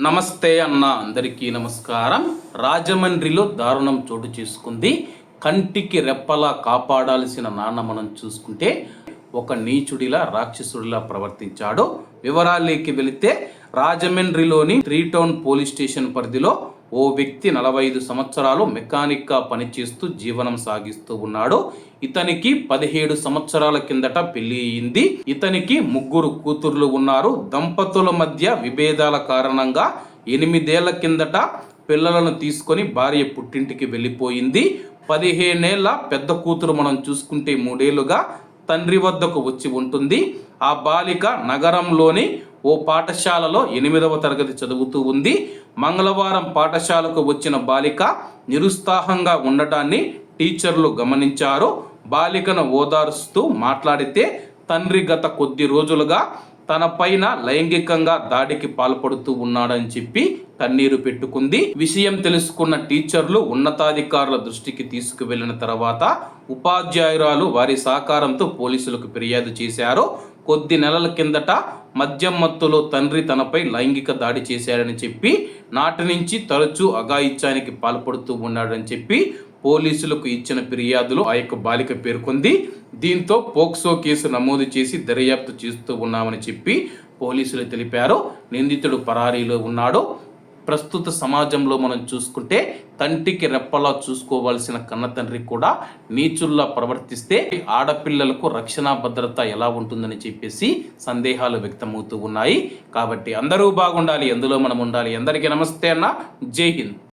నమస్తే అన్న అందరికీ నమస్కారం. రాజమండ్రిలో దారుణం చోటు చేసుకుంది. కంటికి రెప్పలా కాపాడాల్సిన నాన్న మనం చూసుకుంటే ఒక నీచుడిలా రాక్షసుడిలా ప్రవర్తించాడు. వివరాలేకి వెళితే రాజమండ్రిలోని త్రీ టౌన్ పోలీస్ స్టేషన్ పరిధిలో ఓ వ్యక్తి నలభై ఐదు సంవత్సరాలు మెకానిక్గా పనిచేస్తూ జీవనం సాగిస్తూ ఉన్నాడు. ఇతనికి పదిహేడు సంవత్సరాల కిందట పెళ్ళి అయింది. ఇతనికి ముగ్గురు కూతుర్లు ఉన్నారు. దంపతుల మధ్య విభేదాల కారణంగా ఎనిమిదేళ్ళ కిందట పిల్లలను తీసుకొని భార్య పుట్టింటికి వెళ్ళిపోయింది. పదిహేనేళ్ళ పెద్ద కూతురు మనం చూసుకుంటే మూడేళ్ళుగా తండ్రి వద్దకు వచ్చి ఉంటుంది. ఆ బాలిక నగరంలోని ఓ పాఠశాలలో ఎనిమిదవ తరగతి చదువుతూ ఉంది. మంగళవారం పాఠశాలకు వచ్చిన బాలిక నిరుత్సాహంగా ఉండటాన్ని టీచర్లు గమనించారు. బాలికను ఓదారుస్తూ మాట్లాడితే తండ్రి గత కొద్ది రోజులుగా తనపైన లైంగికంగా దాడికి పాల్పడుతూ ఉన్నాడని చెప్పి కన్నీరు పెట్టుకుంది. విషయం తెలుసుకున్న టీచర్లు ఉన్నతాధికారుల దృష్టికి తీసుకువెళ్ళిన తర్వాత ఉపాధ్యాయురాలు వారి సహకారంతో పోలీసులకు ఫిర్యాదు చేశారు. కొద్ది నెలల కిందట మద్యం మత్తులో తండ్రి తనపై లైంగిక దాడి చేశాడని చెప్పి నాటి నుంచి తరచూ అఘాయిత్యానికి పాల్పడుతూ ఉన్నాడని చెప్పి పోలీసులకు ఇచ్చిన ఫిర్యాదులు ఆ యొక్క బాలిక పేర్కొంది. దీంతో పోక్సో కేసు నమోదు చేసి దర్యాప్తు చేస్తూ ఉన్నామని చెప్పి పోలీసులు తెలిపారు. నిందితుడు పరారీలో ఉన్నాడు. ప్రస్తుత సమాజంలో మనం చూసుకుంటే తంటికి రెప్పలా చూసుకోవాల్సిన కన్న తండ్రి కూడా నీచుల్లా ప్రవర్తిస్తే ఆడపిల్లలకు రక్షణ భద్రత ఎలా ఉంటుందని చెప్పేసి సందేహాలు వ్యక్తమవుతూ ఉన్నాయి. కాబట్టి అందరూ బాగుండాలి ఎందులో మనం ఉండాలి. అందరికీ నమస్తే అన్న. జై హింద్.